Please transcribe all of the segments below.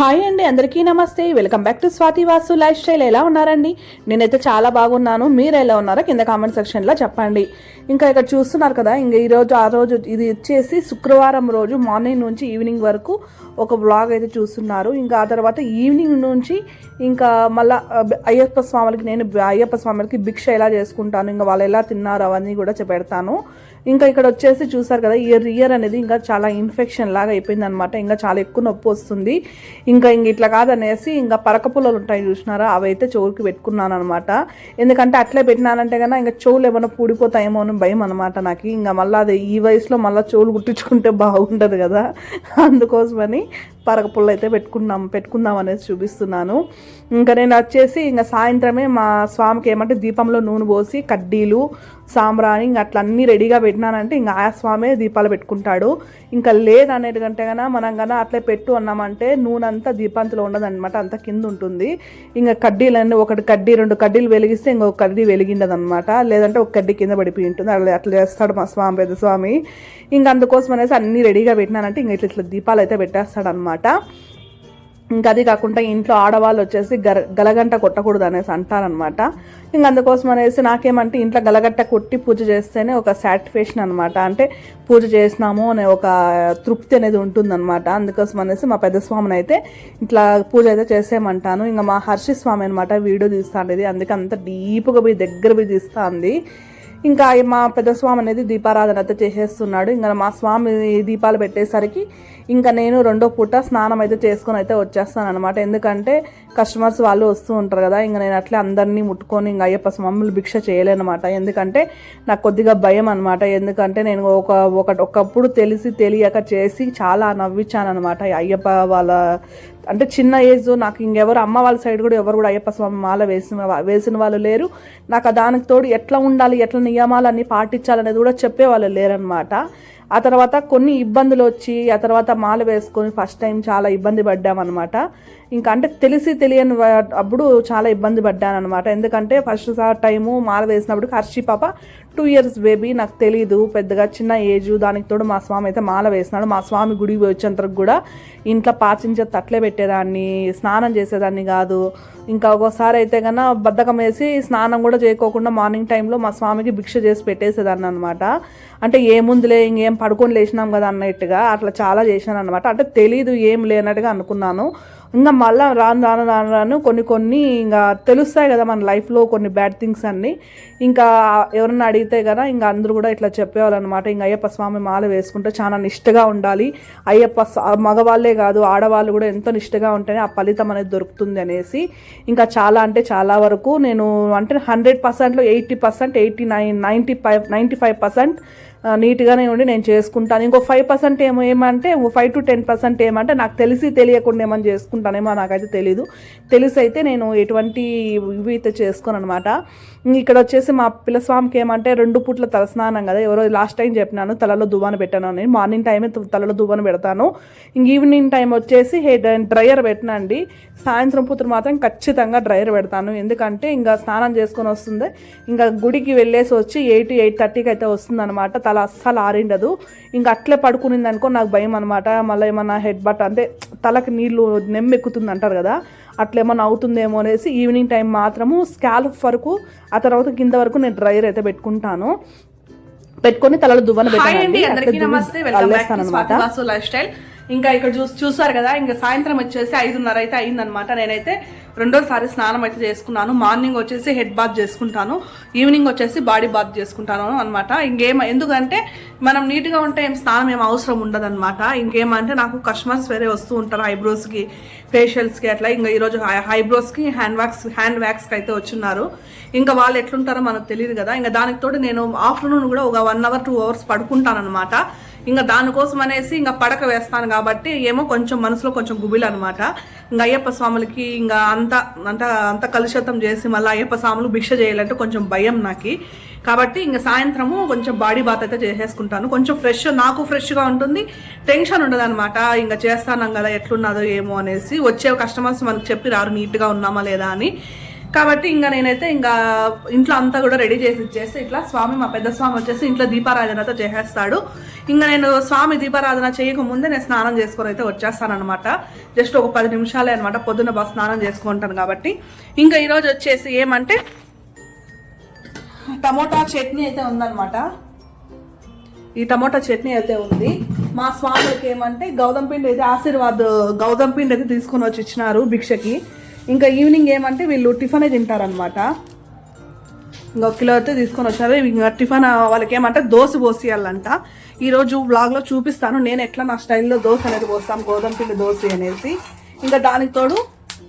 Hi అండి అందరికీ నమస్తే. Welcome back to Swathi Vasu lifestyle ఎలా ఉన్నారండి? నేనైతే చాలా బాగున్నాను. మీరు ఎలా ఉన్నారో కింద కామెంట్ సెక్షన్లో చెప్పండి. ఇంకా ఇక్కడ చూస్తున్నారు కదా ఇంకా ఈరోజు ఆ రోజు ఇది వచ్చేసి శుక్రవారం రోజు మార్నింగ్ నుంచి ఈవినింగ్ వరకు ఒక వ్లాగ్ అయితే చూస్తున్నారు. ఇంకా ఆ తర్వాత ఈవినింగ్ నుంచి ఇంకా మళ్ళీ అయ్యప్ప స్వాములకి నేను అయ్యప్ప స్వాములకి భిక్ష ఎలా చేసుకుంటాను ఇంకా వాళ్ళు ఎలా తిన్నారు అవన్నీ కూడా పెడతాను ఇంకా ఇక్కడ వచ్చేసి చూసారు కదా ఇయర్ ఇయర్ అనేది ఇంకా చాలా ఇన్ఫెక్షన్ లాగా అయిపోయింది అనమాట ఇంకా చాలా ఎక్కువ నొప్పి వస్తుంది. ఇంకా ఇంక ఇట్లా కాదనేసి ఇంకా పరకపుల్లలు ఉంటాయి చూసినారా? అవి అయితే చెవులకి పెట్టుకున్నాను అనమాట ఎందుకంటే అట్లే పెట్టినానంటే కన్నా ఇంకా చెవులు ఏమైనా పూడిపోతాయేమో అని భయం అనమాట నాకు. ఇంకా మళ్ళీ అది ఈ వయసులో మళ్ళీ చెవులు కుట్టించుకుంటే బాగుండదు కదా. అందుకోసమని పరగపుల్ల అయితే పెట్టుకున్నాం పెట్టుకుందాం అనేది చూపిస్తున్నాను. ఇంకా నేను వచ్చేసి ఇంకా సాయంత్రమే మా స్వామికి ఏమంటే దీపంలో నూనె పోసి కడ్డీలు సాంబ్రాణి ఇంకా అట్లా అన్నీ రెడీగా పెట్టినానంటే ఇంకా ఆ స్వామే దీపాలు పెట్టుకుంటాడు. ఇంకా లేదు కంటే కన్నా మనం కన్నా అట్లే పెట్టు అన్నామంటే నూనె అంతా దీపాంతలో ఉండదన్నమాట అంత కింద ఉంటుంది. ఇంకా కడ్డీలన్నీ ఒకటి కడ్డీ రెండు కడ్డీలు వెలిగిస్తే ఇంకొక కడ్డీ వెలిగిండదు అనమాట లేదంటే ఒక కడ్డీ కింద పడిపోయి ఉంటుంది. అట్లా అట్లా చేస్తాడు మా స్వామి పెద్ద స్వామి. ఇంకా అందుకోసం అనేసి అన్నీ రెడీగా పెట్టినానంటే ఇంకా ఇట్లా ఇట్లా దీపాలు అయితే పెట్టేస్తాడు అనమాట ఇంకా అది కాకుండా ఇంట్లో ఆడవాళ్ళు వచ్చేసి గర గలగంట కొట్టకూడదు అనేసి అంటారనమాట ఇంకా అందుకోసం అనేసి నాకేమంటే ఇంట్లో గలగంట కొట్టి పూజ చేస్తేనే ఒక సాటిస్ఫాక్షన్ అనమాట అంటే పూజ చేసినాము అనే ఒక తృప్తి అనేది ఉంటుందన్నమాట. అందుకోసం అనేసి మా పెద్ద స్వామిని అయితే ఇట్లా పూజ అయితే చేసేయమంటాను. ఇంకా మా హర్షి స్వామి అనమాట వీడియో తీస్తాండేది. అందుకే అంత డీప్గా పోయి దగ్గర పోయి తీస్తా ఉంది ఇంకా మా పెద్ద స్వామి అనేది దీపారాధన అయితే చేసేస్తున్నాడు. ఇంకా మా స్వామి దీపాలు పెట్టేసరికి ఇంకా నేను రెండో పూట స్నానం అయితే చేసుకొని అయితే వచ్చేస్తాను అనమాట ఎందుకంటే కస్టమర్స్ వాళ్ళు వస్తూ ఉంటారు కదా ఇంకా నేను అట్లే అందరినీ ముట్టుకొని ఇంకా అయ్యప్ప స్వాములు భిక్ష చేయలేనమాట. ఎందుకంటే నాకు కొద్దిగా భయం అనమాట ఎందుకంటే నేను ఒక ఒక ఒకప్పుడు తెలిసి తెలియక చేసి చాలా నవ్వించాను అనమాట అయ్యప్ప వాళ్ళ అంటే చిన్న ఏజ్ నాకు ఇంకెవరు అమ్మ వాళ్ళ సైడ్ కూడా ఎవరు కూడా అయ్యప్ప స్వామి మాల వేసిన వేసిన వాళ్ళు లేరు. నాకు ఆ దానికి తోడు ఎట్లా ఉండాలి ఎట్లా నియమాలన్నీ పాటించాలనేది కూడా చెప్పేవాళ్ళు లేరనమాట ఆ తర్వాత కొన్ని ఇబ్బందులు వచ్చి ఆ తర్వాత మాల వేసుకొని ఫస్ట్ టైం చాలా ఇబ్బంది పడ్డామన్నమాట. ఇంకా అంటే తెలిసి తెలియని అప్పుడు చాలా ఇబ్బంది పడ్డాను అనమాట ఎందుకంటే ఫస్ట్ సార్ టైము మాల వేసినప్పుడు హర్షి పాప టూ ఇయర్స్ బేబీ నాకు తెలియదు పెద్దగా చిన్న ఏజ్ దానికి తోడు మా స్వామి అయితే మాల వేసినాడు. మా స్వామి గుడికి వచ్చేంతకు కూడా ఇంట్లో పాచించే తట్లే పెట్టేదాన్ని స్నానం చేసేదాన్ని కాదు. ఇంకా ఒక్కోసారి అయితే కన్నా బద్ధకం వేసి స్నానం కూడా చేయకోకుండా మార్నింగ్ టైంలో మా స్వామికి భిక్ష చేసి పెట్టేసేదాన్ని అనమాట అంటే ఏముందిలే ఇంకేం పడుకొని లేచినాం కదా అన్నట్టుగా అట్లా చాలా చేశాను అనమాట అంటే తెలీదు ఏం లేనట్టుగా అనుకున్నాను. ఇంకా మళ్ళీ రాను రాను రాను రాను కొన్ని కొన్ని ఇంకా తెలుస్తాయి కదా మన లైఫ్లో కొన్ని బ్యాడ్ థింగ్స్ అన్నీ. ఇంకా ఎవరన్నా అడిగితే కదా ఇంకా అందరూ కూడా ఇట్లా చెప్పేవాళ్ళు అనమాట ఇంకా అయ్యప్ప స్వామి మాల వేసుకుంటే చాలా నిష్టగా ఉండాలి. అయ్యప్ప స- మగవాళ్ళే కాదు ఆడవాళ్ళు కూడా ఎంతో నిష్టగా ఉంటేనే ఆ ఫలితం అనేది దొరుకుతుంది అనేసి. ఇంకా చాలా అంటే చాలా వరకు నేను అంటే హండ్రెడ్ పర్సెంట్లో eighty percent eighty nine ninety five ninety five percent నీట్గానే ఉండి నేను చేసుకుంటాను. ఇంకో ఫైవ్ పర్సెంట్ ఏమో ఏమంటే ఫైవ్ టు టెన్ పర్సెంట్ ఏమంటే నాకు తెలిసి తెలియకుండా ఏమని చేసుకుంటానేమో నాకైతే తెలీదు. తెలిసి అయితే నేను ఎటువంటి ఇవి అయితే చేసుకోను అనమాట ఇక్కడ వచ్చేసి మా పిల్లస్వామికి ఏమంటే రెండు పూట్ల తలస్నానం కదా ఎవరో లాస్ట్ టైం చెప్పినాను తలలో దువ్వాను పెట్టాను అని. మార్నింగ్ టైమే తలలో దువ్వాను పెడతాను. ఇంక ఈవినింగ్ టైం వచ్చేసి హెడ్ డ్రయర్ పెట్టినండి సాయంత్రం పూట మాత్రం ఖచ్చితంగా డ్రయర్ పెడతాను. ఎందుకంటే ఇంకా స్నానం చేసుకొని వస్తుంది. ఇంకా గుడికి వెళ్ళేసి వచ్చి ఎయిట్ ఎయిట్ థర్టీకి అయితే వస్తుంది అనమాట తల అస్సలు ఆరిండదు. ఇంకా అట్లే పడుకునింది అనుకో నాకు భయం అనమాట మళ్ళీ ఏమన్నా హెడ్ బట్ అంటే తలకి నీళ్ళు నెమ్మెక్కుతుంది అంటారు కదా అట్లేమన్నా అవుతుందేమో అనేసి ఈవినింగ్ టైం మాత్రము స్కాల్ఫ్ వరకు ఆ తర్వాత కింద వరకు నేను డ్రైయర్ అయితే పెట్టుకుంటాను. పెట్టుకొని తలలో దువ్వన పెట్టాను అనమాట ఇంకా ఇక్కడ చూసి చూసారు కదా ఇంకా సాయంత్రం వచ్చేసి ఐదున్నర అయితే అయిందనమాట నేనైతే రెండోసారి స్నానం అయితే చేసుకున్నాను. మార్నింగ్ వచ్చేసి హెడ్ బాత్ చేసుకుంటాను. ఈవినింగ్ వచ్చేసి బాడీ బాత్ చేసుకుంటాను అనమాట ఇంకేం ఎందుకంటే మనం నీట్గా ఉంటే ఏం స్నానం ఏం అవసరం ఉండదు అనమాట ఇంకేమంటే నాకు కస్టమర్స్ వేరే వస్తూ ఉంటారు ఐబ్రోస్కి ఫేషియల్స్కి అట్లా. ఇంకా ఈరోజు ఐబ్రోస్కి హ్యాండ్ వ్యాక్స్ హ్యాండ్ వ్యాక్స్కి అయితే వచ్చున్నారు. ఇంకా వాళ్ళు ఎట్లుంటారో మనకు తెలియదు కదా. ఇంకా దానికి తోడు నేను ఆఫ్టర్నూన్ కూడా ఒక వన్ అవర్ టూ అవర్స్ పడుకుంటాను అనమాట ఇంకా దానికోసం అనేసి ఇంకా పడక వేస్తాను కాబట్టి ఏమో కొంచెం మనసులో కొంచెం గుబిలు అనమాట ఇంకా అయ్యప్ప స్వాములకి ఇంకా అంత అంత అంత కలుషితం చేసి మళ్ళీ అయ్యప్ప స్వాములు భిక్ష చేయాలంటే కొంచెం భయం నాకు. కాబట్టి ఇంకా సాయంత్రము కొంచెం బాడీ బాత్ అయితే చేసేసుకుంటాను. కొంచెం ఫ్రెష్ నాకు ఫ్రెష్గా ఉంటుంది. టెన్షన్ ఉండదు అనమాట ఇంకా చేస్తాను కదా ఎట్లున్నదో ఏమో అనేసి. వచ్చే కస్టమర్స్ మనకు చెప్పి రారు నీట్గా ఉన్నామా లేదా అని. కాబట్టి ఇంకా నేనైతే ఇంకా ఇంట్లో అంతా కూడా రెడీ చేసి ఇచ్చేసి ఇట్లా స్వామి మా పెద్ద స్వామి వచ్చేసి ఇంట్లో దీపారాధనతో చేసేస్తాడు. ఇంకా నేను స్వామి దీపారాధన చేయక ముందే నేను స్నానం చేసుకొని అయితే వచ్చేస్తాను అనమాట జస్ట్ ఒక పది నిమిషాలే అనమాట పొద్దున్న బాగా స్నానం చేసుకుంటాను కాబట్టి. ఇంకా ఈరోజు వచ్చేసి ఏమంటే టమోటా చట్నీ అయితే ఉందన్నమాట. ఈ టమోటా చట్నీ అయితే ఉంది. మా స్వామికి ఏమంటే గౌతమ్ పిండి అయితే ఆశీర్వాద్ గౌతమ్ పిండి అయితే తీసుకొని వచ్చి ఇచ్చినారు భిక్షకి. ఇంకా ఈవినింగ్ ఏమంటే వీళ్ళు టిఫిన్ తింటారనమాట ఇంకా కిలో అయితే తీసుకొని వచ్చారు. ఇంకా టిఫిన్ వాళ్ళకి ఏమంటే దోశ పోసియాలంట. ఈరోజు వ్లాగ్లో చూపిస్తాను. నేను ఎట్లా నా స్టైల్లో దోశ అనేది పోస్తాను గోధుమ పిండి దోశ అనేసి. ఇంకా దానికి తోడు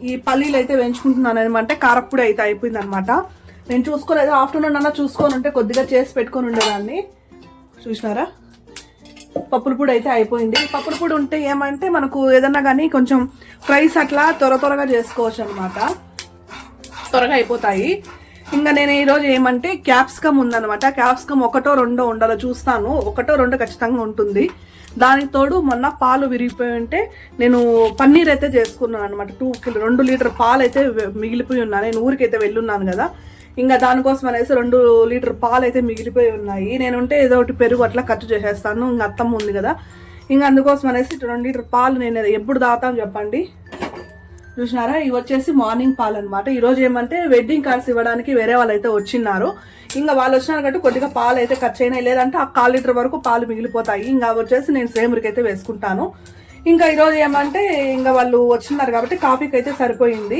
ఈ పల్లీలు అయితే పెంచుకుంటున్నాను. ఏమంటే కారప్పుడి అయితే అయిపోయింది అనమాట నేను చూసుకోలేదు. ఆఫ్టర్నూన్ అన్నా చూసుకొని ఉంటే కొద్దిగా చేసి పెట్టుకొని ఉండేదాన్ని. చూసినారా? పప్పుల పొడి అయితే అయిపోయింది. పప్పుల పొడి ఉంటే ఏమంటే మనకు ఏదన్నా కానీ కొంచెం ఫ్రైస్ అట్లా త్వర త్వరగా చేసుకోవచ్చు అనమాట త్వరగా అయిపోతాయి. ఇంకా నేను ఈరోజు ఏమంటే క్యాప్సికమ్ ఉందనమాట. క్యాప్సికమ్ ఒకటో రెండో ఉండాలో చూస్తాను. ఒకటో రెండో ఖచ్చితంగా ఉంటుంది. దానికి తోడు మొన్న పాలు విరిగిపోయి ఉంటే నేను పన్నీర్ అయితే చేసుకున్నాను అనమాట టూ కిలో రెండు లీటర్ పాలు అయితే మిగిలిపోయి ఉన్నాయి నేను ఊరికైతే వెళ్ళున్నాను కదా. ఇంకా దానికోసం అనేసి రెండు లీటర్ పాలు అయితే మిగిలిపోయి ఉన్నాయి. నేను ఉంటే ఏదో ఒకటి పెరుగు అట్లా ఖర్చు చేసేస్తాను. ఇంకా అత్తమ్మ ఉంది కదా. ఇంకా అందుకోసం అనేసి రెండు లీటర్ పాలు నేను ఎప్పుడు దాతాను చెప్పండి. చూసినారా? ఇవి వచ్చేసి మార్నింగ్ పాలు అనమాట ఈరోజు ఏమంటే వెడ్డింగ్ కార్డ్స్ ఇవ్వడానికి వేరే వాళ్ళు అయితే వచ్చిన్నారు. ఇంకా వాళ్ళు వచ్చినారు కాబట్టి కొద్దిగా పాలు అయితే ఖర్చు అయినాయి. లేదంటే ఆ కాల్ లీటర్ వరకు పాలు మిగిలిపోతాయి. ఇంకా వచ్చేసి నేను సేమరికి అయితే వేసుకుంటాను. ఇంకా ఈరోజు ఏమంటే ఇంకా వాళ్ళు వచ్చినారు కాబట్టి కాఫీకి అయితే సరిపోయింది.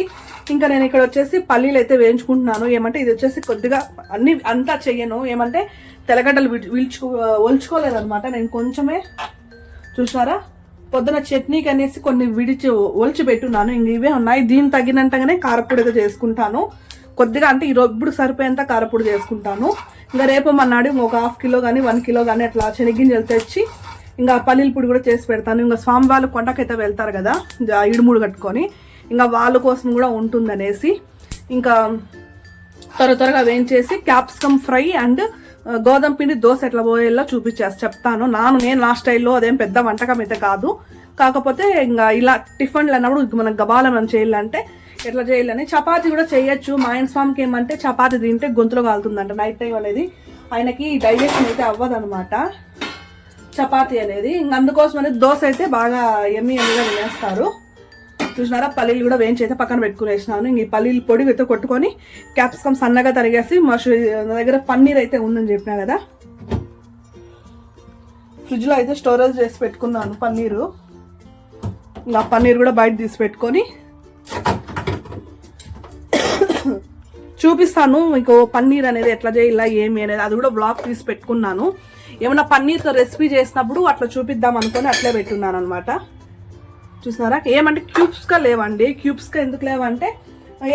ఇంకా నేను ఇక్కడ వచ్చేసి పల్లీలు అయితే వేయించుకుంటున్నాను. ఏమంటే ఇది వచ్చేసి కొద్దిగా అన్ని అంతా చెయ్యను. ఏమంటే తెల్లగడ్డలు వీల్చుకో ఒలుచుకోలేదన్నమాట. నేను కొంచెమే చూసారా పొద్దున చట్నీకి అనేసి కొన్ని విడిచి ఒలిచి పెట్టున్నాను. ఇంక ఇవే ఉన్నాయి. దీని తగినంతగానే కారపొడి అయితే చేసుకుంటాను. కొద్దిగా అంటే ఈరోజు ఇప్పుడు సరిపోయేంత కారపొడి చేసుకుంటాను. ఇంకా రేపు మన్నాడు ఒక హాఫ్ కిలో కానీ వన్ కిలో కానీ అట్లా శనగింజలు తెచ్చి ఇంకా పల్లీల పొడి కూడా చేసి పెడతాను. ఇంకా స్వామి వాళ్ళు కొండకైతే వెళ్తారు కదా ఇంకా ఇడుముడు కట్టుకొని. ఇంకా వాళ్ళ కోసం కూడా ఉంటుందనేసి ఇంకా త్వర త్వరగా వేయించేసి క్యాప్సికమ్ ఫ్రై అండ్ గోధుమ పిండి దోశ ఎట్లా పోయేలా చూపించేసి చెప్తాను. నాను నేను నా స్టైల్లో అదేం పెద్ద వంటకం అయితే కాదు. కాకపోతే ఇంకా ఇలా టిఫిన్లు అన్నప్పుడు మనం గబాల మనం చేయాలంటే ఎట్లా చేయాలని చపాతి కూడా చేయొచ్చు. మా ఆయన స్వామికి ఏమంటే చపాతి తింటే గొంతులో కాలుతుందంట. నైట్ టైం అనేది ఆయనకి డైజెషన్ అయితే అవ్వదనమాట చపాతి అనేది. ఇంక అందుకోసం అనేది దోశ అయితే బాగా ఎమ్మి ఎమ్మిగా తినేస్తారు. చూసినారా? పల్లీలు కూడా వేయించి అయితే పక్కన పెట్టుకునేసినాను. ఇంక ఈ పల్లీలు పొడి అయితే కొట్టుకొని క్యాప్సికమ్ సన్నగా తరిగేసి మషూ నా దగ్గర పన్నీర్ అయితే ఉందని చెప్పినా కదా? ఫ్రిడ్జ్లో అయితే స్టోరేజ్ చేసి పెట్టుకున్నాను పన్నీరు. ఇంకా పన్నీర్ కూడా బయట తీసి పెట్టుకొని చూపిస్తాను. మీకు పన్నీర్ అనేది ఎట్లా చేయాలా ఏమి అనేది అది కూడా బ్లాగ్ తీసి పెట్టుకున్నాను. ఏమైనా పన్నీర్తో రెసిపీ చేసినప్పుడు అట్లా చూపిద్దాం అనుకొని అట్లే పెట్టున్నాను అనమాట చూసినారా? ఏమంటే క్యూబ్స్గా లేవండి. క్యూబ్స్గా ఎందుకు లేవంటే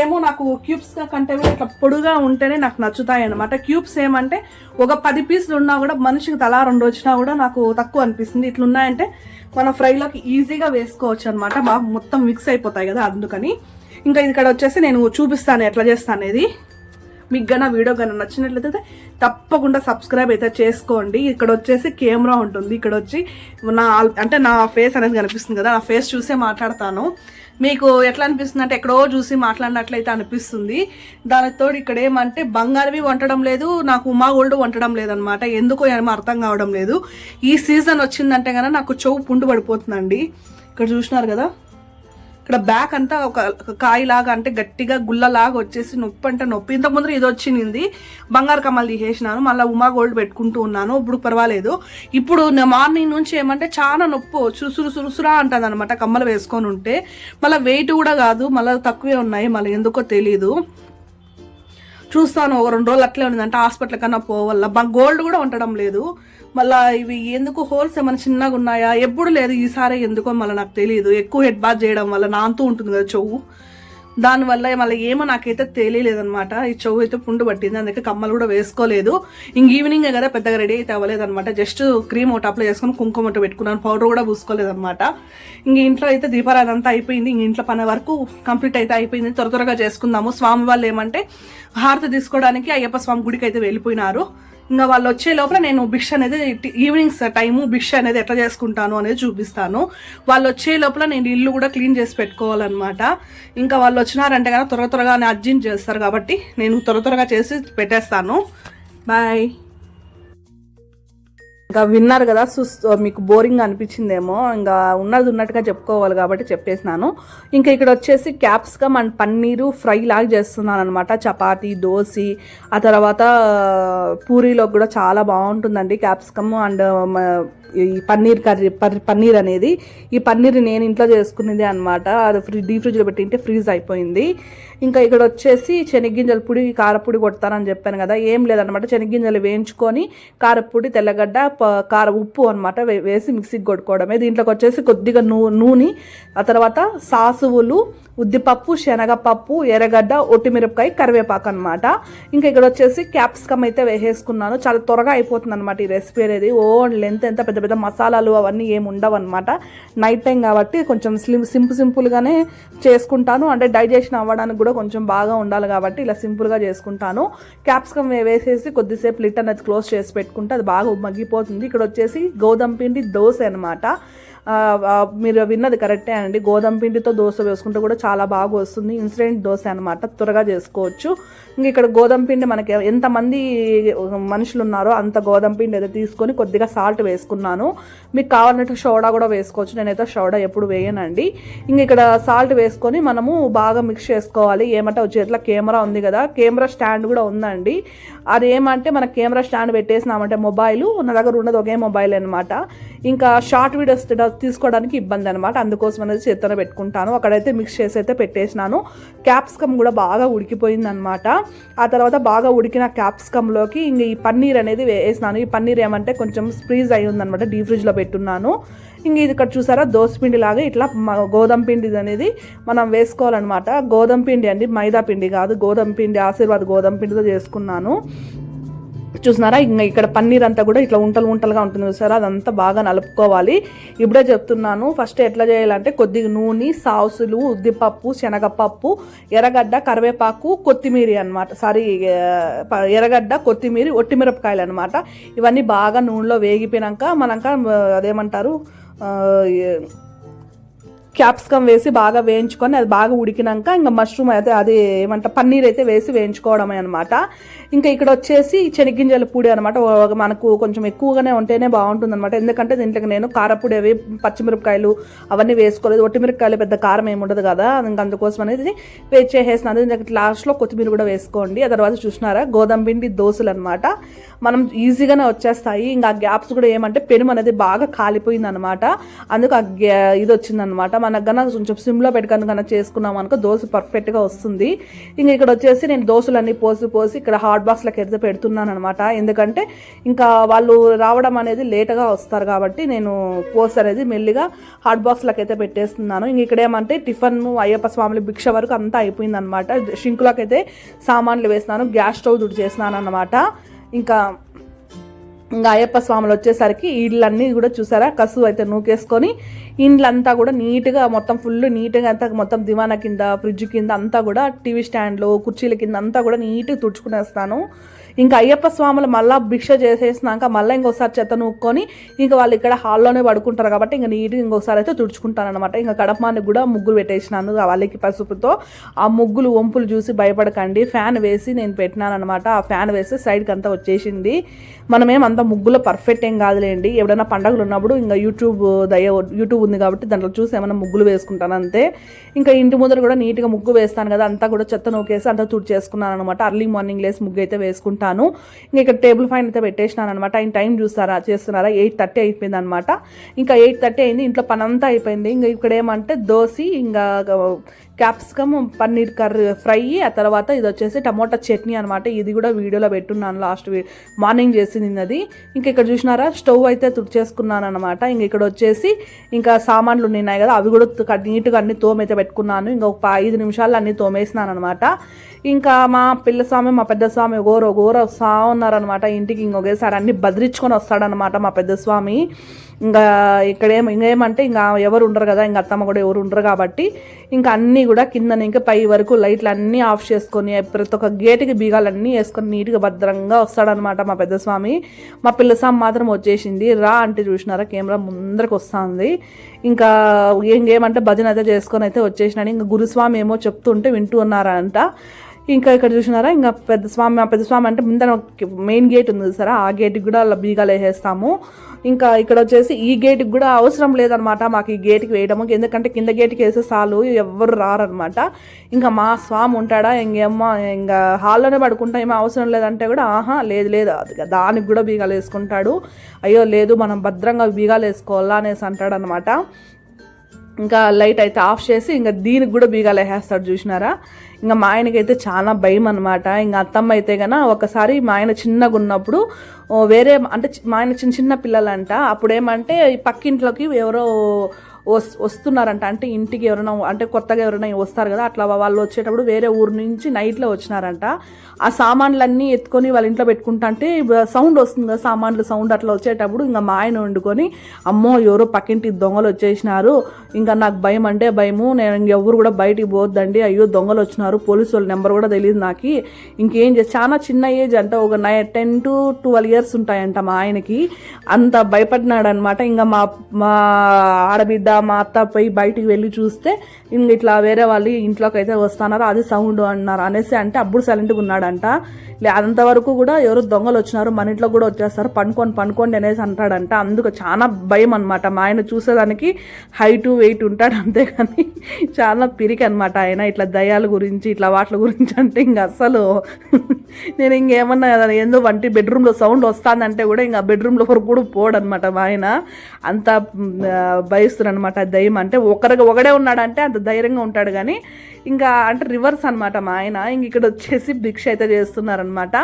ఏమో నాకు క్యూబ్స్గా కంటే కూడా ఇట్లా పొడుగా ఉంటేనే నాకు నచ్చుతాయి అనమాట క్యూబ్స్ ఏమంటే ఒక పది పీసులు ఉన్నా కూడా మనిషికి తలా రెండు వచ్చినా కూడా నాకు తక్కువ అనిపిస్తుంది. ఇట్లున్నాయంటే మన ఫ్రైలోకి ఈజీగా వేసుకోవచ్చు అనమాట బాగా మొత్తం మిక్స్ అయిపోతాయి కదా అందుకని. ఇంకా ఇక్కడ వచ్చేసి నేను చూపిస్తాను ఎట్లా చేస్తాను అనేది. మీకు గన వీడియో గన నచ్చినట్లయితే తప్పకుండా సబ్స్క్రైబ్ అయితే చేసుకోండి. ఇక్కడ వచ్చేసి కెమెరా ఉంటుంది. ఇక్కడ వచ్చి నా అంటే నా ఫేస్ అనేది కనిపిస్తుంది కదా నా ఫేస్ చూసే మాట్లాడతాను. మీకు ఎట్లా అనిపిస్తుంది అంటే ఎక్కడో చూసి మాట్లాడినట్లయితే అనిపిస్తుంది. దానితో ఇక్కడ ఏమంటే బంగారవి వంటడం లేదు నాకు ఉమా గోల్డ్ వంటడం లేదనమాట ఎందుకో ఏమో అర్థం కావడం లేదు. ఈ సీజన్ వచ్చిందంటే కనుక నాకు చెవు పుండు పడిపోతుందండి. ఇక్కడ చూసినారు కదా? ఇక్కడ బ్యాక్ అంతా ఒక కాయ కాయలాగా అంటే గట్టిగా గుల్లలాగా వచ్చేసి నొప్పి అంటే నొప్పి. ఇంతకు ముందు ఇది వచ్చింది బంగారు కమ్మలు తీసేసినాను. మళ్ళీ ఉమా గోల్డ్ పెట్టుకుంటూ ఉన్నాను. ఇప్పుడు పర్వాలేదు. ఇప్పుడు మార్నింగ్ నుంచి ఏమంటే చాలా నొప్పి. చురుసురు సురుసురా అంటుంది అనమాట కమ్మలు వేసుకొని ఉంటే. మళ్ళీ వెయిట్ కూడా కాదు. మళ్ళీ తక్కువే ఉన్నాయి. మళ్ళీ ఎందుకో తెలీదు. చూస్తాను ఒక రెండు రోజులు అట్లే ఉంది అంటే హాస్పిటల్ కన్నా పోవల్ల. బా గోల్డ్ కూడా ఉండడం లేదు. మళ్ళీ ఇవి ఎందుకు హోల్స్ ఏమైనా చిన్నగా ఉన్నాయా? ఎప్పుడు లేదు. ఈసారి ఎందుకో మళ్ళీ నాకు తెలియదు ఎక్కువ హెడ్ బాత్ చేయడం వల్ల నాంతూ ఉంటుంది కదా చెవు. దానివల్ల మళ్ళీ ఏమో నాకైతే తెలియలేదనమాట ఈ చెవు అయితే పుండు పట్టింది అందుకే కమ్మలు కూడా వేసుకోలేదు. ఇంక ఈవినింగే కదా పెద్దగా రెడీ అయితే అవ్వలేదనమాట జస్ట్ క్రీమ్ ఒకటి అప్లై చేసుకుని కుంకుమ ఒకటి పెట్టుకున్నాను పౌడర్ కూడా పూసుకోలేదనమాట ఇంక ఇంట్లో అయితే దీపారాధన అంతా అయిపోయింది. ఇంక ఇంట్లో పని వరకు కంప్లీట్ అయితే అయిపోయింది. త్వర త్వరగా చేసుకుందాము. స్వామి వాళ్ళు ఏమంటే హారతి తీసుకోవడానికి అయ్యప్ప స్వామి గుడికి అయితే వెళ్ళిపోయినారు. ఇంకా వాళ్ళు వచ్చే లోపల నేను భిక్ష అనేది ఈవినింగ్స్ టైము భిక్ష అనేది ఎట్లా చేసుకుంటాను అనేది చూపిస్తాను. వాళ్ళు వచ్చే లోపల నేను ఇల్లు కూడా క్లీన్ చేసి పెట్టుకోవాలన్నమాట. ఇంకా వాళ్ళు వచ్చినారంటే కనుక త్వర త్వరగా అర్జెంట్ చేస్తారు కాబట్టి నేను త్వర త్వరగా చేసి పెట్టేస్తాను. బాయ్ ఇంకా విన్నారు కదా సుస్ మీకు బోరింగ్ అనిపించిందేమో ఇంకా ఉన్నది ఉన్నట్టుగా చెప్పుకోవాలి కాబట్టి చెప్పేసినాను. ఇంకా ఇక్కడ వచ్చేసి క్యాప్సికమ్ అండ్ పన్నీరు ఫ్రై లాగా చేస్తున్నాను అనమాట చపాతీ దోసి ఆ తర్వాత పూరీలో కూడా చాలా బాగుంటుందండి క్యాప్సికమ్ అండ్ ఈ పన్నీర్ కర్రీ పన్నీర్ అనేది. ఈ పన్నీర్ నేను ఇంట్లో చేసుకునేది అనమాట అది ఫ్రీ డీ ఫ్రిడ్జ్లో పెట్టింటే ఫ్రీజ్ అయిపోయింది. ఇంకా ఇక్కడ వచ్చేసి శనగ్గింజల పొడి కారపొడి కొడతానని చెప్పాను కదా. ఏం లేదనమాట శనగ్గింజలు వేయించుకొని కారపొడి తెల్లగడ్డ ప- కార ఉప్పు అనమాట వేసి మిక్సీకి కొట్టుకోవడమే. దీంట్లోకి వచ్చేసి కొద్దిగా నూ నూనె ఆ తర్వాత సాసువులు ఉద్దిపప్పు శనగపప్పు ఎర్రగడ్డ ఒట్టిమిరపకాయ కరివేపాకు అనమాట ఇంకా ఇక్కడ వచ్చేసి క్యాప్సికమ్ అయితే వేసేసుకున్నాను. చాలా త్వరగా అయిపోతుంది అనమాట ఈ రెసిపీ అనేది. ఓ లెంత్ ఎంత పెద్ద పెద్ద మసాలాలు అవన్నీ ఏమి ఉండవు అనమాట నైట్ టైం కాబట్టి కొంచెం స్లిమ్ సింపుల్ సింపుల్గానే చేసుకుంటాను. అంటే డైజెషన్ అవ్వడానికి కూడా కొంచెం బాగా ఉండాలి కాబట్టి ఇలా సింపుల్గా చేసుకుంటాను. క్యాప్సికమ్ వేసేసి కొద్దిసేపు లిట్ అనేది క్లోజ్ చేసి పెట్టుకుంటే అది బాగా మగ్గిపోతుంది ఇక్కడ వచ్చేసి గోధుమ పిండి దోశ అనమాట మీరు విన్నది కరెక్టే అండి. గోధుమ పిండితో దోశ వేసుకుంటే కూడా చాలా బాగా వస్తుంది. ఇన్స్టెంట్ దోశ అనమాట త్వరగా చేసుకోవచ్చు. ఇంక ఇక్కడ గోధుమ పిండి మనకి ఎంతమంది మనుషులు ఉన్నారో అంత గోధుమ పిండి అయితే తీసుకొని కొద్దిగా సాల్ట్ వేసుకున్నాను. మీకు కావాలంటే సోడా కూడా వేసుకోవచ్చు. నేనైతే సోడా ఎప్పుడు వేయనండి. ఇంక ఇక్కడ సాల్ట్ వేసుకొని మనము బాగా మిక్స్ చేసుకోవాలి. ఏమంటే చేతిలో కెమెరా ఉంది కదా. కెమెరా స్టాండ్ కూడా ఉందండి. అది ఏమంటే మన కెమెరా స్టాండ్ పెట్టేసినామంటే మొబైల్ నా దగ్గర ఉన్నది ఒకే మొబైల్ అనమాట ఇంకా షార్ట్ వీడియోస్ తీసుకోవడానికి ఇబ్బంది అనమాట అందుకోసం అనేది చేత్తోనే పెట్టుకుంటాను. అక్కడైతే మిక్స్ చేసి అయితే పెట్టేసినాను. క్యాప్సికమ్ కూడా బాగా ఉడికిపోయింది అనమాట ఆ తర్వాత బాగా ఉడికిన క్యాప్సికంలోకి ఇంక ఈ పన్నీర్ అనేది వేసినాను ఈ పన్నీర్ ఏమంటే కొంచెం స్ప్రీజ్ అయి ఉందనమాట డీ ఫ్రిడ్జ్లో పెట్టున్నాను. ఇంక ఇది ఇక్కడ చూసారా? దోసపిండి లాగా ఇట్లా గోధుమ పిండి అనేది మనం వేసుకోవాలన్నమాట. గోధుమ పిండి అండి మైదా పిండి కాదు. గోధుమ పిండి ఆశీర్వాద్ గోధుమ పిండితో చేసుకున్నాను. చూసినారా? ఇంకా ఇక్కడ పన్నీర్ అంతా కూడా ఇట్లా ఉంటలు ఉంటలుగా ఉంటుంది చూసారా అదంతా బాగా నలుపుకోవాలి. ఇప్పుడే చెప్తున్నాను ఫస్ట్ ఎట్లా చేయాలంటే కొద్దిగా నూనె సాసులు ఉద్దిపప్పు శనగపప్పు ఎర్రగడ్డ కరివేపాకు కొత్తిమీర అనమాట సారీ ఎర్రగడ్డ కొత్తిమీర ఒట్టిమిరపకాయలు అనమాట ఇవన్నీ బాగా నూనెలో వేగిపోయినాక మనక అదేమంటారు క్యాప్సికమ్ వేసి బాగా వేయించుకొని అది బాగా ఉడికినాక ఇంకా మష్రూమ్ అయితే అది ఏమంట పన్నీర్ అయితే వేసి వేయించుకోవడమే అనమాట ఇంకా ఇక్కడ వచ్చేసి చెనిగ్గింజల పొడి అనమాట మనకు కొంచెం ఎక్కువగానే ఉంటేనే బాగుంటుంది అనమాట ఎందుకంటే దీంట్లోకి నేను కారపొడి అవి పచ్చిమిరపకాయలు అవన్నీ వేసుకోలేదు. ఒట్టిమిరపకాయలు పెద్ద కారం ఏమి ఉండదు కదా. ఇంకా అందుకోసం అనేది వేస్ట్ చేసేసినాను దీనికి లాస్ట్లో కొత్తిమీర కూడా వేసుకోండి. ఆ తర్వాత చూసినారా? గోధుమ పిండి దోశలు అనమాట మనం ఈజీగానే వచ్చేస్తాయి. ఇంకా ఆ గ్యాప్స్ కూడా ఏమంటే పెనుము అనేది బాగా కాలిపోయింది అనమాట అందుకు ఆ గ్యా ఇది వచ్చిందనమాట మనకు కన్నా కొంచెం సిమ్లో పెట్టుకొని కన్నా చేసుకున్నాం అనుకో దోశ పర్ఫెక్ట్గా వస్తుంది. ఇంకా ఇక్కడ వచ్చేసి నేను దోశలన్నీ పోసి పోసి ఇక్కడ హాట్ బాక్స్లోకి ఎత్తి పెడుతున్నాను అనమాట ఎందుకంటే ఇంకా వాళ్ళు రావడం అనేది లేట్గా వస్తారు కాబట్టి నేను పోసి అనేది మెల్లిగా హాట్ బాక్స్లోకి అయితే పెట్టేస్తున్నాను. ఇంక ఇక్కడ ఏమంటే టిఫిన్ అయ్యప్ప స్వామి భిక్ష వరకు అంతా అయిపోయింది అనమాట సామాన్లు వేసినాను గ్యాస్ స్టవ్ దుడి చేసినాను అనమాట ఇంకా ఇంకా అయ్యప్ప స్వాములు వచ్చేసరికి ఇళ్ళన్నీ కూడా చూసారా? కసు అయితే నూకేసుకొని ఇండ్లంతా కూడా నీట్గా మొత్తం ఫుల్ నీట్గా అంతా మొత్తం దివానా కింద ఫ్రిడ్జ్ కింద అంతా కూడా టీవీ స్టాండ్లు కుర్చీల కింద అంతా కూడా నీట్గా తుడుచుకునేస్తాను. ఇంకా అయ్యప్ప స్వాములు మళ్ళీ భిక్ష చేసేసినాక మళ్ళీ ఇంకోసారి చెత్త నూక్కొని ఇంకా వాళ్ళు ఇక్కడ హాల్లోనే పడుకుంటారు కాబట్టి ఇంకా నీట్గా ఇంకోసారి అయితే తుడుచుకుంటాను అనమాట ఇంకా కడపమాన్ని కూడా ముగ్గులు పెట్టేసినాను వాళ్ళకి పసుపుతో. ఆ ముగ్గులు వంపులు చూసి భయపడకండి. ఫ్యాన్ వేసి నేను పెట్టినాను అనమాట ఆ ఫ్యాన్ వేసి సైడ్కి అంతా వచ్చేసింది. మనమేం అంత ముగ్గులో పర్ఫెక్ట్ ఏం కాదులేండి. ఎవడైనా పండగలు ఉన్నప్పుడు ఇంకా యూట్యూబ్ దయ యూట్యూబ్ ఉంది కాబట్టి దాంట్లో చూసి ఏమైనా ముగ్గులు వేసుకుంటాను అంతే. ఇంకా ఇంటి ముందర కూడా నీట్గా ముగ్గు వేస్తాను కదా అంతా కూడా చెత్త నూకేసి అంతా తుడిచేసుకున్నాను అనమాట అర్లీ మార్నింగ్ లేసి ముగ్గు అయితే వేసుకుంటాను. ఇంకా ఇక్కడ టేబుల్ ఫైన్ అయితే పెట్టేసినాను అనమాట ఆయన టైం చూస్తారా చేస్తున్నారా? ఎయిట్ థర్టీ అయిపోయింది అనమాట ఇంకా ఎయిట్ థర్టీ అయింది ఇంట్లో పనంతా అయిపోయింది. ఇంకా ఇక్కడ ఏమంటే దోశ ఇంకా క్యాప్సికమ్ పన్నీర్ కర్రీ ఫ్రై ఆ తర్వాత ఇది వచ్చేసి టమోటా చట్నీ అనమాట ఇది కూడా వీడియోలో పెట్టున్నాను లాస్ట్ మార్నింగ్ చేసింది అది ఇంకా ఇక్కడ చూసినారా? స్టవ్ అయితే తుడిచేసుకున్నాను అనమాట ఇంక ఇక్కడ వచ్చేసి ఇంకా సామాన్లు ఉన్నాయి కదా అవి కూడా నీట్గా అన్ని తోమైతే పెట్టుకున్నాను. ఇంకా ఒక ఐదు నిమిషాలు అన్ని తోమేసినాను అనమాట ఇంకా మా పిల్ల స్వామి మా పెద్ద స్వామి గోరో గోర వస్తా ఉన్నారనమాట ఇంటికి ఇంకొకేసారి అన్ని బదిరించుకొని వస్తాడనమాట మా పెద్ద స్వామి. ఇంకా ఇక్కడేం ఇంకేమంటే ఇంకా ఎవరు ఉండరు కదా ఇంకా అత్తమ్మ కూడా ఎవరు ఉండరు కాబట్టి ఇంకా అన్నీ కూడా కింద ఇంకా పై వరకు లైట్లు అన్నీ ఆఫ్ చేసుకొని ప్రతి ఒక్క గేటుకి బీగాలన్నీ వేసుకొని నీట్గా భద్రంగా వస్తాడనమాట మా పెద్ద స్వామి మా పిల్ల స్వామి మాత్రం వచ్చేసింది. రా అంటే చూసినారా కెమెరా ముందరకు వస్తుంది. ఇంకా ఏం భజన అయితే చేసుకొని అయితే వచ్చేసినాడు. ఇంకా గురుస్వామి ఏమో చెప్తుంటే వింటూ ఉన్నారంట. ఇంకా ఇక్కడ చూసినారా ఇంకా పెద్ద స్వామి మా పెద్ద స్వామి అంటే ముందర మెయిన్ గేట్ ఉంది సార్ ఆ గేట్కి కూడా అలా బీగాలు వేసేస్తాము. ఇంకా ఇక్కడ వచ్చేసి ఈ గేట్కి కూడా అవసరం లేదనమాట మాకు ఈ గేట్కి వేయడము. ఎందుకంటే కింద గేట్కి వేసే చాలు ఎవ్వరు రారనమాట ఇంకా మా స్వామి ఉంటాడా? ఇంకేమో ఇంకా హాల్లోనే పడుకుంటా. ఏమో అవసరం లేదంటే కూడా ఆహా లేదు లేదు. అది దానికి కూడా బీగాలు వేసుకుంటాడు అయ్యో లేదు మనం భద్రంగా బీగాలు వేసుకోవాలా అనేసి అంటాడనమాట ఇంకా లైట్ అయితే ఆఫ్ చేసి ఇంకా దీనికి కూడా బీగాలు వేసేస్తాడు చూసినారా? ఇంకా మా ఆయనకైతే చాలా భయం అనమాట ఇంకా అత్తమ్మ అయితే గన ఒకసారి మా ఆయన చిన్నగా ఉన్నప్పుడు వేరే అంటే చి- మా ఆయన చిన్న చిన్న పిల్లలంట. అప్పుడు ఏమంటే ఈ పక్కింట్లోకి ఎవరో వస్తున్నారంట. అంటే ఇంటికి ఎవరైనా అంటే కొత్తగా ఎవరైనా వస్తారు కదా అట్లా వాళ్ళు వచ్చేటప్పుడు వేరే ఊరు నుంచి నైట్లో వచ్చినారంట. ఆ సామాన్లన్నీ ఎత్తుకొని వాళ్ళ ఇంట్లో పెట్టుకుంటా అంటే సౌండ్ వస్తుంది కదా సామాన్లు సౌండ్ అట్లా వచ్చేటప్పుడు ఇంకా మా ఆయన వండుకొని అమ్మో ఎవరో పక్కింటి దొంగలు వచ్చేసినారు. ఇంకా నాకు భయం అంటే భయము. నేను ఎవరు కూడా బయటికి పోద్దండి అయ్యో దొంగలు వచ్చినారు. పోలీసు వాళ్ళ నెంబర్ కూడా తెలియదు నాకు. ఇంకేం చేసి చాలా చిన్న ఏజ్ అంట. ఒక నై టెన్ టు ట్వెల్వ్ ఇయర్స్ ఉంటాయంట మా ఆయనకి. అంత భయపడినాడు అనమాట ఇంకా మా మా ఆడబిడ్డ మా అత్త పోయి బయటికి వెళ్ళి చూస్తే ఇంక ఇట్లా వేరే వాళ్ళు ఇంట్లోకి అయితే వస్తున్నారు అది సౌండ్ అన్నారు అనేసి అంటే అప్పుడు సైలెంట్గా ఉన్నాడంట. లే అంతవరకు కూడా ఎవరు దొంగలు వచ్చినారు మన ఇంట్లో కూడా వచ్చేస్తారు పండుకొని పండుకోండి అనేసి అంటాడంట. అందుకు చాలా భయం అనమాట మా ఆయన చూసేదానికి హైట్ వెయిట్ ఉంటాడు అంతేగాని చాలా పిరికి అనమాట ఆయన. ఇట్లా దయాల గురించి ఇట్లా వాటి గురించి అంటే ఇంక అస్సలు నేను ఇంకేమన్నా కదా ఏందో వంటి బెడ్రూమ్లో సౌండ్ వస్తుందంటే కూడా ఇంకా బెడ్రూమ్లో వరకు కూడా పోడనమాట మా ఆయన. అంత భయస్తుడు దయ్యం. అంటే ఒకరికి ఒకడే ఉన్నాడంటే అంత ధైర్యంగా ఉంటాడు కానీ ఇంకా అంటే రివర్స్ అనమాట మా ఆయన. ఇంక ఇక్కడ వచ్చేసి భిక్ష అయితే చేస్తున్నారనమాట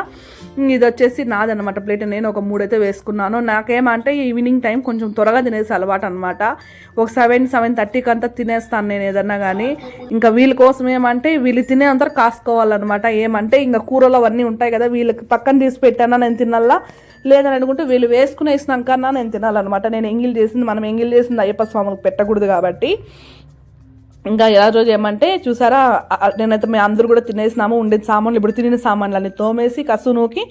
ఇది వచ్చేసి నాదనమాట ప్లేట్. నేను ఒక మూడైతే వేసుకున్నాను. నాకేమంటే ఈవినింగ్ టైం కొంచెం త్వరగా తినేసి అలవాటు అనమాట ఒక సెవెన్ సెవెన్ థర్టీకి అంతా తినేస్తాను నేను ఏదన్నా కానీ ఇంకా వీళ్ళ కోసం ఏమంటే వీళ్ళు తినే అంత కాసుకోవాలన్నమాట. ఏమంటే ఇంకా కూరలు అవన్నీ ఉంటాయి కదా వీళ్ళకి పక్కన తీసి పెట్టానా నేను తినాలా? లేదని అనుకుంటే వీళ్ళు వేసుకునేసినాక నేను తినాలన్నమాట. నేను ఎంగిల్ చేసింది మనం ఎంగిల్ చేసింది అయ్యప్ప స్వామికి పెట్టకూడదు కాబట్టి. ఇంకా ఎలా రోజు ఏమంటే చూసారా నేనైతే మేము అందరూ కూడా తినేసినాము ఉండే సామాన్లు ఇప్పుడు తినిన సామాన్లు అన్ని తోమేసి కసునూకి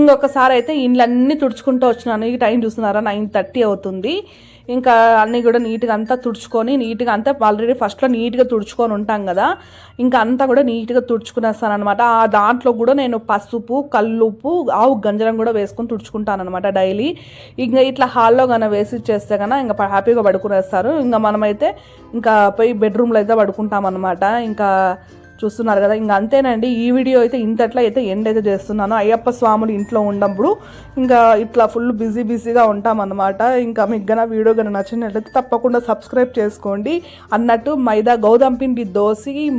ఇంకొకసారి అయితే ఇండ్లన్నీ తుడుచుకుంటూ వచ్చినాను. ఈ టైం చూస్తున్నారా నైన్ థర్టీ అవుతుంది. ఇంకా అన్నీ కూడా నీట్గా అంతా తుడుచుకొని నీట్గా అంతా ఆల్రెడీ ఫస్ట్లో నీట్గా తుడుచుకొని ఉంటాం కదా ఇంకా అంతా కూడా నీట్గా తుడుచుకునేస్తాను అనమాట ఆ దాంట్లో కూడా నేను పసుపు కల్లుపు ఆవు గంజరం కూడా వేసుకొని తుడుచుకుంటాను అనమాట డైలీ. ఇంకా ఇట్లా హాల్లో కన్నా వేసి చేస్తే కన్నా ఇంకా హ్యాపీగా పడుకునేస్తారు. ఇంకా మనమైతే ఇంకా పోయి బెడ్రూమ్లో అయితే పడుకుంటాం అనమాట ఇంకా చూస్తున్నారు కదా. ఇంకా అంతేనండి ఈ వీడియో అయితే ఇంతట్లా అయితే ఎండ్ అయితే చేస్తున్నాను. అయ్యప్ప స్వాములు ఇంట్లో ఉన్నప్పుడు ఇంకా ఇట్లా ఫుల్ బిజీ బిజీగా ఉంటామన్నమాట. ఇంకా మీకు గన వీడియో కనుక నచ్చినట్లయితే తప్పకుండా సబ్స్క్రైబ్ చేసుకోండి. అన్నట్టు మైదా గౌదం పిండి దోసి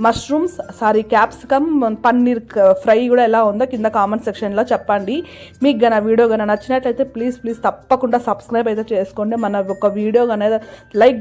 మష్రూమ్స్ సారీ క్యాప్సికమ్ పన్నీర్ క- ఫ్రై కూడా ఎలా ఉందో కింద కామెంట్ సెక్షన్లో చెప్పండి. మీకు గన వీడియో కనుక నచ్చినట్లయితే ప్లీజ్ ప్లీజ్ తప్పకుండా సబ్స్క్రైబ్ అయితే చేసుకోండి. మన ఒక వీడియో కనుక లైక్